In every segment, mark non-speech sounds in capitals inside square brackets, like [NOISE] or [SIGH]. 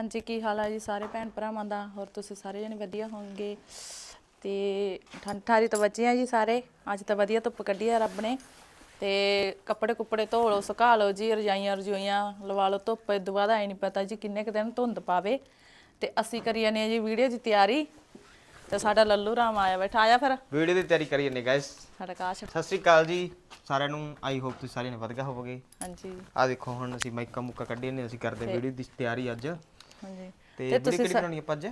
ਹਾਂਜੀ ਕੀ ਹਾਲ ਹੈ ਜੀ ਸਾਰੇ ਭੈਣ ਭਰਾਵਾਂ ਦਾ? ਹੋਰ ਤੁਸੀਂ ਸਾਰੇ ਜਣੇ ਵਧੀਆ ਹੋਵੋਗੇ? ਤੇ ਠੰਡ ਠਾਰੀ ਤੋਂ ਬਚੇ ਆ ਜੀ ਸਾਰੇ। ਅੱਜ ਤਾਂ ਵਧੀਆ ਧੁੱਪ ਕੱਢੀ ਆ ਰੱਬ ਨੇ। ਤੇ ਕੱਪੜੇ ਕੁੱਪੜੇ ਧੋ ਲਓ ਸੁਕਾ ਲਓ ਜੀ ਰਜਾਈਆਂ ਰਜੋਈਆਂ ਲਵਾ ਲਓ ਧੁੱਪ। ਇਦੋਂ ਬਾਅਦ ਆਈ ਨਹੀਂ ਪਤਾ ਜੀ ਕਿੰਨੇ ਕੁ ਦਿਨ ਧੁੰਦ ਪਾਵੇ। ਤੇ ਅਸੀਂ ਕਰੀ ਜਾਂਦੇ ਆ ਜੀ ਵੀਡੀਓ ਦੀ ਤਿਆਰੀ। ਤੇ ਸਾਡਾ ਲੱਲੂ ਰਾਮ ਆਇਆ ਬੈਠਾ। ਆਇਆ ਫਿਰ? ਵੀਡੀਓ ਦੀ ਤਿਆਰੀ ਕਰੀ ਜਾਂਦੇ ਗਾਇਸ ਸਾਡਾ ਕਾਸ਼। ਸਤਿ ਸ੍ਰੀ ਅਕਾਲ ਜੀ ਸਾਰਿਆਂ ਨੂੰ। ਆਈ ਹੋਪ ਤੁਸੀਂ ਸਾਰਿਆਂ ਨੇ ਵਧੀਆ ਹੋਵੋਗੇ। ਹਾਂਜੀ। ਆ ਦੇਖੋ ਹੁਣ ਅਸੀਂ ਮਾਈਕਾ ਮੁੱਕਾ ਕੱਢੇ ਨੇ ਅਸੀਂ ਕਰਦੇ ਵੀਡੀਓ ਦੀ ਤਿਆਰੀ ਅੱਜ। ਹਾਂਜੀ। ਤੇ ਵੀਡੀਓ ਕਿਹੜੀ ਬਣਾਉਣੀ ਆਪਾਂ ਅੱਜ?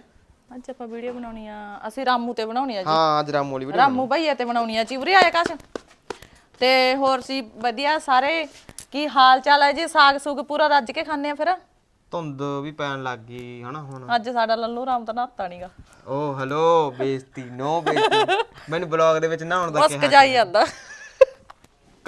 ਅੱਜ ਆਪਾਂ ਵੀਡੀਓ ਬਣਾਉਣੀ ਆ ਅਸੀਂ ਰਾਮੂ ਤੇ ਬਣਾਉਣੀ ਆ ਜੀ। ਹਾਂ ਅੱਜ ਰਾਮੋਲੀ ਵੀਡੀਓ ਰਾਮੂ ਭਈਆ ਤੇ ਬਣਾਉਣੀ ਆ ਚਿਵਰੀ ਆਇਆ ਕਾਸ਼। ਤੇ ਹੋਰ ਸੀ ਵਧੀਆ ਸਾਰੇ ਕੀ ਹਾਲ ਚਾਲ ਹੈ ਜੀ? ਸਾਗ ਸੁਗ ਪੂਰਾ ਰੱਜ ਕੇ ਖਾਣੇ ਆ ਫਿਰ? ਧੁੰਦ ਵੀ ਪੈਣ ਲੱਗ ਗਈ ਹਨਾ ਹੁਣ? ਅੱਜ ਸਾਡਾ ਲੱਲੂ ਰਾਮ ਤਾਂ ਨਹਾਤਾ ਨਹੀਂਗਾ ਓ ਹੈਲੋ ਬੇਇੱਜ਼ਤੀ ਨੋ ਬੇਇੱਜ਼ਤੀ। [LAUGHS] ਮੈਨੂੰ ਬਲੌਗ ਦੇ ਵਿੱਚ ਨਹਾਉਣ ਦਾ ਮੁਸਕ ਜਾਈ ਜਾਂਦਾ।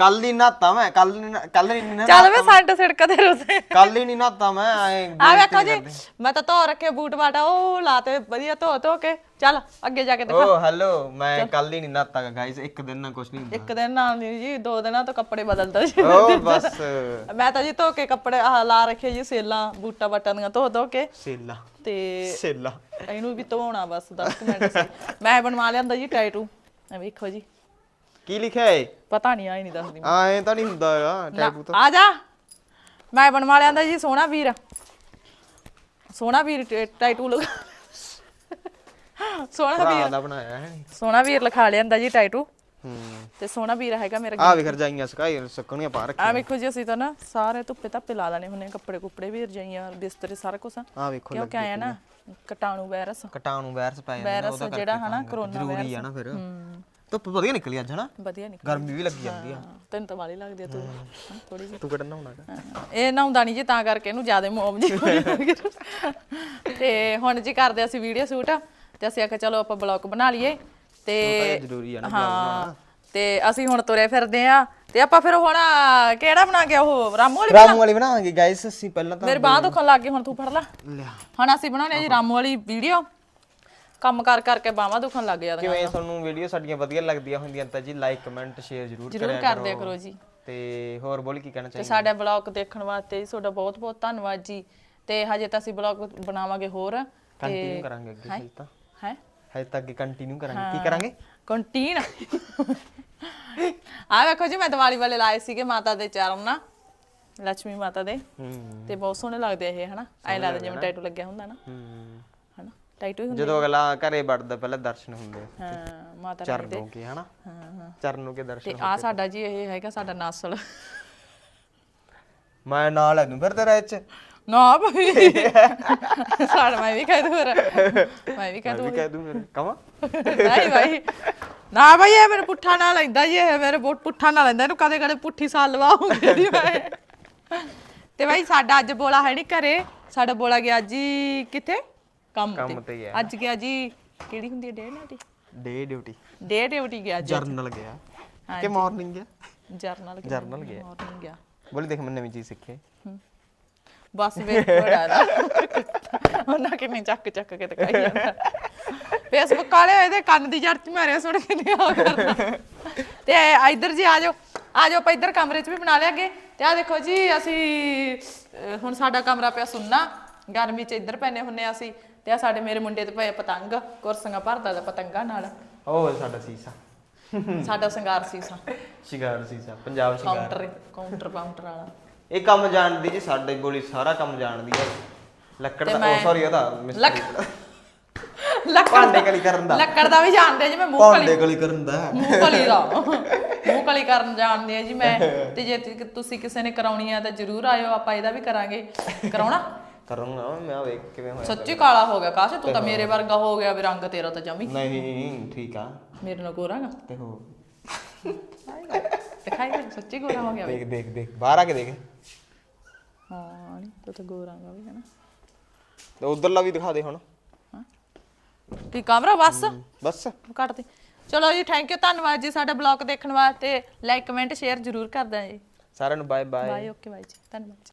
ਕੱਲ ਹੀ ਨਹਾਤਾ ਮੈਂ ਕੱਲ ਕੱਲ ਨਹੀਂ ਨਾ ਚੱਲ ਵੇ ਸਾਡੇ ਸਿੜਕ ਤੇ ਰੁਸੇ। ਕੱਲ ਹੀ ਨਹੀਂ ਨਹਾਤਾ ਮੈਂ ਐ ਆ ਵੇਖੋ ਜੀ ਮੈਂ ਤਾਂ ਧੋ ਰੱਖੇ ਬੂਟ ਬਾਟਾ ਉਹ ਲਾਤੇ ਵਧੀਆ ਧੋ ਧੋ ਕੇ। ਚੱਲ ਅੱਗੇ ਜਾ ਕੇ ਦਿਖਾ। ਓ ਹੈਲੋ ਮੈਂ ਕੱਲ ਹੀ ਨਹੀਂ ਨਹਾਤਾ ਗਾਇਸ ਇੱਕ ਦਿਨ ਨਾਲ ਕੁਝ ਨਹੀਂ ਹੁੰਦਾ। ਇੱਕ ਦਿਨ ਨਾਲ ਨਹੀਂ ਜੀ ਦੋ ਦਿਨਾਂ ਤੋਂ ਕੱਪੜੇ ਬਦਲਦਾ ਜੀ। ਓ ਬਸ। ਮੈਂ ਤਾਂ ਜੀ ਧੋ ਕੇ ਕੱਪੜੇ ਆਹ ਲਾ ਰੱਖੇ ਜੀ ਸੇਲਾਂ ਬੂਟਾ ਬਾਟਾਂ ਦੀਆਂ ਧੋ ਧੋ ਕੇ। ਸੇਲਾ। ਤੇ ਸੇਲਾ। ਇਹਨੂੰ ਵੀ ਧੋਣਾ ਬਸ 10 ਮਿੰਟ ਮੈਂ ਬਣਵਾ ਲਿਆਂਦਾ ਜੀ ਟੈਟੂ ਇਹ ਵੇਖੋ ਜੀ। ਕੀ ਲਿਖਿਆ ਏ? ਪਤਾ ਨਹੀਂ ਆਈ ਨਹੀਂ ਦੱਸਦੀ। ਐ ਤਾਂ ਨਹੀਂ ਹੁੰਦਾ ਹੈਗਾ ਟੈਟੂ ਤਾਂ। ਆ ਜਾ। ਮੈਂ ਬਣਵਾ ਲਿਆਂਦਾ ਜੀ ਸੋਹਣਾ ਵੀਰ। ਸੋਹਣਾ ਵੀਰ ਟੈ- ਟੈਟੂ ਲਗਾ ਸੋਹਣਾ ਭਰਾ ਵੀਰ। ਦਾ ਬਣਾਇਆ ਹੈ। ਸੋਹਣਾ ਵੀਰ ਲਿਖਾ ਲਿਆਂਦਾ ਜੀ ਟੈਟੂ। ਹੂੰ। ਤੇ ਸੋਹਣਾ ਵੀਰ ਹੈਗਾ ਮੇਰਾ ਆ ਵੇਖ ਰਜਾਈਆਂ ਸਕਾਈ ਸੁੱਕਣੀਆਂ ਪਾ ਰੱਖੀ ਆ ਵੇਖੋ ਜੀ ਅਸੀਂ ਤਾਂ ਨਾ ਸਾਰੇ ਧੁੱਪੇ ਧੱਪੇ ਲਾ ਲੈਣੇ ਹੁੰਨੇ ਕੱਪੜੇ ਕੁੱਪੜੇ ਵੀ ਰਜਾਈਆਂ ਬਿਸਤਰੇ ਸਾਰਾ ਕੁਝ ਆ ਵੇਖੋ ਕਿਉਂਕਿ ਆਇਆ ਨਾ ਕਟਾਣੂ ਵਾਇਰਸ। ਕਟਾਣੂ ਵਾਇਰਸ ਪੈ ਜਾਂਦਾ ਵਾਇਰਸ ਜਿਹੜਾ ਹਨਾ ਕਰੋਨਾ ਜ਼ਰੂਰੀ ਆ ਨਾ ਫਿਰ। ਧੁੱਪ ਵਧੀਆ ਨਿਕਲੀ ਅੱਜ ਹਨਾ? ਵਧੀਆ ਨਿਕਲ। ਗਰਮੀ ਵੀ ਲੱਗੀ ਜਾਂਦੀ ਆ। ਤੈਨੂੰ ਤਾਂ ਵਾਲੀ ਲੱਗਦੀ ਆ ਤੂੰ। ਥੋੜੀ ਜਿਹੀ। ਤੂੰ ਕਿਹੜਾ ਨਹਾਉਣਾ ਹਾਂ, ਇਹ ਨਹਾਉਂਦਾ ਨਹੀਂ ਜੀ ਤਾਂ ਕਰਕੇ ਇਹਨੂੰ ਜ਼ਿਆਦਾ ਮੋਮ ਜੀ। ਤੇ ਹੁਣ ਜੀ ਕਰਦੇ ਅਸੀਂ ਵੀਡੀਓ ਸ਼ੂਟ ਤੇ ਅਸੀਂ ਆਖਿਆ ਚਲੋ ਆਪਾਂ ਬਲੌਗ ਬਣਾ ਲਈਏ। ਤੇ ਜ਼ਰੂਰੀ ਆ ਨਾ ਹਾਂ ਤੇ ਅਸੀਂ ਹੁਣ ਤੁਰੇ ਫਿਰਦੇ ਆ। ਤੇ ਆਪਾਂ ਫਿਰ ਹੁਣ ਕਿਹੜਾ ਬਣਾ ਕੇ ਉਹ ਰਾਮੂ ਵਾਲੀ ਰਾਮੂ ਵਾਲੀ ਬਣਾਵਾਂਗੇ ਗਾਇਸ ਅਸੀਂ ਪਹਿਲਾਂ ਤਾਂ ਮੇਰੇ ਬਾਹ ਦੁਖਣ ਲੱਗ ਗਈ ਹੁਣ ਤੂੰ ਫੜ ਲੈ। ਹੁਣ ਅਸੀਂ ਬਣਾਉਣੇ ਆ ਜੀ ਰਾਮੂ ਵਾਲੀ ਵੀਡੀਓ ਕੰਮ ਕਰ ਕਰਕੇ ਬਾਹਾਂ ਦੁਖਣ ਲੱਗ ਜਾਂਦੀਆਂ ਕਿਵੇਂ ਤੁਹਾਨੂੰ ਵੀਡੀਓ ਸਾਡੀਆਂ ਵਧੀਆ ਲੱਗਦੀਆਂ ਹੁੰਦੀਆਂ ਤਾਂ ਜੀ ਲਾਈਕ ਕਮੈਂਟ ਸ਼ੇਅਰ ਜ਼ਰੂਰ ਜ਼ਰੂਰ ਕਰਿਆ ਕਰ ਦਿਆ ਕਰੋ। ਜੀ। ਤੇ ਹੋਰ ਬੋਲ ਕੀ ਕਹਿਣਾ ਤੇ ਚਾਹੀਦਾ? ਸਾਡਾ ਬਲੌਗ ਦੇਖਣ ਵਾਸਤੇ ਜੀ ਤੁਹਾਡਾ ਬਹੁਤ ਬਹੁਤ ਧੰਨਵਾਦ ਜੀ। ਤੇ ਹਜੇ ਤਾਂ ਅਸੀਂ ਬਲੌਗ ਬਣਾਵਾਂਗੇ ਹੋਰ। ਕੰਟੀਨਿਊ ਕਰਾਂਗੇ ਅੱਗੇ ਹਜੇ ਤਾਂ। ਹੈ? ਹਜੇ ਤਾਂ ਅੱਗੇ ਕੰਟੀਨਿਊ ਕਰਾਂਗੇ। ਕੀ ਕਰਾਂਗੇ? ਕੰਟੀਨ ਆ ਵੇਖੋ ਜੀ ਮੈਂ ਦੀਵਾਲੀ ਵਾਲੇ ਲਾਏ ਸੀਗੇ ਮਾਤਾ ਦੇ ਚਰਨ ਨਾ। ਲక్ష్ਮੀ ਮਾਤਾ ਦੇ। ਹੂੰ। ਤੇ ਬਹੁਤ ਸੋਹਣੇ ਲੱਗਦੇ ਇਹ ਹਨਾ? ਐ ਲੱਗਦਾ ਜਿਵੇਂ ਟੈਟੂ ਲੱਗਿਆ ਹੁੰਦਾ ਨਾ। ਹੂੰ। ਹਨਾ ਟੈਟੂ ਹੀ ਹੁੰਦਾ ਜਦੋਂ ਅਗਲਾ ਘਰੇ ਵੜਦਾ ਪਹਿਲਾਂ ਦਰਸ਼ਨ ਹੁੰਦੇ ਹਾਂ ਮਾਤਾ ਰਾਣੀ ਦੇ। ਚਰਨੋਂ ਕੇ ਹਨਾ? ਹਾਂ ਹਾਂ। ਚਰਨੋਂ ਕੇ ਦਰਸ਼ਨ ਤੇ ਆ ਸਾਡਾ ਜੀ ਇਹ ਹੈਗਾ ਸਾਡਾ ਨਸਲ। ਮੈਂ ਨਾਲ ਦੂੰ ਫਿਰ ਤੇਰਾ ਇਹ ਚ। ਨਾ ਭਾਈ। ਸਾਡਾ ਮੈਂ ਵੀ ਕਹਿ ਦੂੰ ਫਿਰ। ਮੈਂ ਵੀ ਕਹਿ ਮੈਂ ਵੀ ਕਹਿ ਦੂੰ ਫਿਰ। ਕਵਾਂ ਨਹੀਂ ਭਾਈ। ਨਾ ਭਾਈ ਇਹ ਮੇਰੇ ਪੁੱਠਾ ਨਾਲ ਲੈਂਦਾ ਜੀ ਇਹ ਮੇਰੇ ਬਹੁਤ ਪੁੱਠਾ ਨਾਲ ਲੈਂਦਾ। ਇਹਨੂੰ ਕਦੇ ਕਦੇ ਪੁੱਠੀ ਸਾਲ ਲਵਾਉਂਗੇ ਜੀ ਮੈਂ। ਤੇ ਭਾਈ ਸਾਡਾ ਅੱਜ ਬੋਲਾ ਹੈ ਨਹੀਂ ਘਰੇ। ਸਾਡਾ ਬੋਲਾ ਗਿਆ ਜੀ ਕਿੱਥੇ? ਕੰਮ ਕੰਮ ਤੇ ਗਿਆ ਅੱਜ ਗਿਆ ਜੀ ਕਿਹੜੀ ਹੁੰਦੀ ਹੈ day duty? Day duty. Day duty ਗਿਆ ਜਰਨਲ ਗਿਆ। ਕਿ ਮਾਰਨਿੰਗ ਗਿਆ? ਜਰਨਲ ਗਿਆ। ਜਰਨਲ ਗਿਆ। ਮਾਰਨਿੰਗ ਗਿਆ। ਬੋਲੀ ਦੇਖ ਮੈਂ ਨਵੀਂ ਚੀਜ਼ ਸਿੱਖੀ। ਬਸ ਵੇਖ ਬੜਾ ਨਾ ਉਹਨਾਂ ਕਿੰਨੇ ਚੱਕ ਚੱਕ ਕੇ ਦਿਖਾਈ ਜਾਂਦਾ। ਫੇਸਬੁੱਕ ਵਾਲੇ ਇਹਦੇ ਕੰਨ ਦੀ ਜੜ ਚ ਮਾਰਿਆ ਸੁਣ ਕੇ ਨਹੀਂ ਆ ਕਰਨਾ। ਤੇ ਇੱਧਰ ਜੀ ਆ ਜਾਓ। ਆ ਜਾਓ ਆਪਾਂ ਇੱਧਰ ਕਮਰੇ 'ਚ ਵੀ ਬਣਾ ਲਿਆਗੇ। ਤੇ ਆ ਦੇਖੋ ਜੀ ਅਸੀਂ ਅਹ, ਹੁਣ ਸਾਡਾ ਕਮਰਾ ਪਿਆ ਸੁੰਨਾ। ਗਰਮੀ 'ਚ ਇੱਧਰ ਪੈਨੇ ਹੁੰਨੇ ਆ ਅਸੀਂ। ਤੇ ਆ ਸਾਡੇ ਮੇਰੇ ਮੁੰਡੇ ਤੇ ਪਏ ਪਤੰਗ ਕੁਰਸੀਆਂ ਭਰਦਾ ਦਾ ਪਤੰਗਾਂ ਨਾਲ। ਉਹ ਸਾਡਾ ਸੀਸਾ। ਸਾਡਾ ਸਿੰਗਾਰ ਸੀ ਸਾ ਸ਼ਿੰਗਾਰ ਸੀਸਾ ਪੰਜਾਬ ਸ਼ਿੰਗਾਰ। ਕਾਊਂਟਰ ਕਾਊਂਟਰ ਕਾਊਂਟਰ ਵਾਲਾ। ਇਹ ਕੰਮ ਜਾਣਦੀ ਜੀ ਸਾਡੇ ਬੋਲੀ ਸਾਰਾ ਕੰਮ ਜਾਣਦੀ ਹੈ ਲੱਕੜ ਦਾ ਉਹ ਸੌਰੀ ਉਹਦਾ ਦਾ। ਲੱਕੜ ਭਾਂਡੇ ਕਲੀ ਕਰਨ ਦਾ। ਲੱਕੜ ਦਾ ਵੀ ਜਾਣਦੇ ਜੀ ਮੈਂ ਮੂੰਹ ਭਾਂਡੇ ਕਲੀ ਕਰਨ ਦਾ। ਮੂੰਹ ਕਲੀ ਦਾ। ਮੂੰਹ ਕਲੀ ਕਰਨ ਜਾਣਦੇ ਆ ਜੀ ਮੈਂ। ਤੇ ਜੇ ਤੁਸੀਂ ਕਿਸੇ ਨੇ ਕਰਾਉਣੀ ਆ ਤਾਂ ਜਰੂਰ ਆਇਓ ਆਪਾਂ ਇਹਦਾ ਵੀ ਕਰਾਂਗੇ। ਕਰਾਉਣਾ? ਕਰੂੰਗਾ ਮੈਂ ਆਹ ਵੇਖ ਕਿਵੇਂ ਹੋਇਆ ਸੱਚੀ ਕਾਲਾ ਹੋ ਗਿਆ ਕਾਸ਼ ਤੂੰ ਤਾਂ ਮੇਰੇ ਵਰਗਾ ਹੋ ਗਿਆ ਵੀ ਰੰਗ ਤੇਰਾ ਤਾਂ ਜਮੀ। ਨਹੀਂ ਠੀਕ ਆ। ਮੇਰੇ ਨਾਲ ਗੋਰਾਗਾ ਤੇ ਹੋ ਦਿਖਾਈ ਮੈਨੂੰ ਸੱਚੀ ਗੋਰਾ ਹੋ ਗਿਆ ਵੀ। ਦੇਖ ਦੇਖ ਦੇਖ ਬਾਹਰ ਆ ਕੇ ਦੇਖ। ਹਾਂ ਨੀ ਤੂੰ ਤਾਂ ਗੋਰਾਗਾ ਵੀ ਹੈ ਨਾ ਤੇ ਉਧਰਲਾ ਵੀ ਦਿਖਾ ਦੇ ਹੁਣ। ਕੀ ਕਮਰਾ ਬਸ? ਬਸ। ਕੱਟ ਦੇ ਚਲੋ ਜੀ ਥੈਂਕ ਯੂ ਧੰਨਵਾਦ ਜੀ ਸਾਡਾ ਬਲੌਗ ਦੇਖਣ ਵਾਸਤੇ। ਲਾਈਕ ਕਮੈਂਟ ਸ਼ੇਅਰ ਜਰੂਰ ਕਰਦਾ ਜੀ। ਸਾਰਿਆਂ ਨੂੰ bye bye bye okay bye ਜੀ ਧੰਨਵਾਦ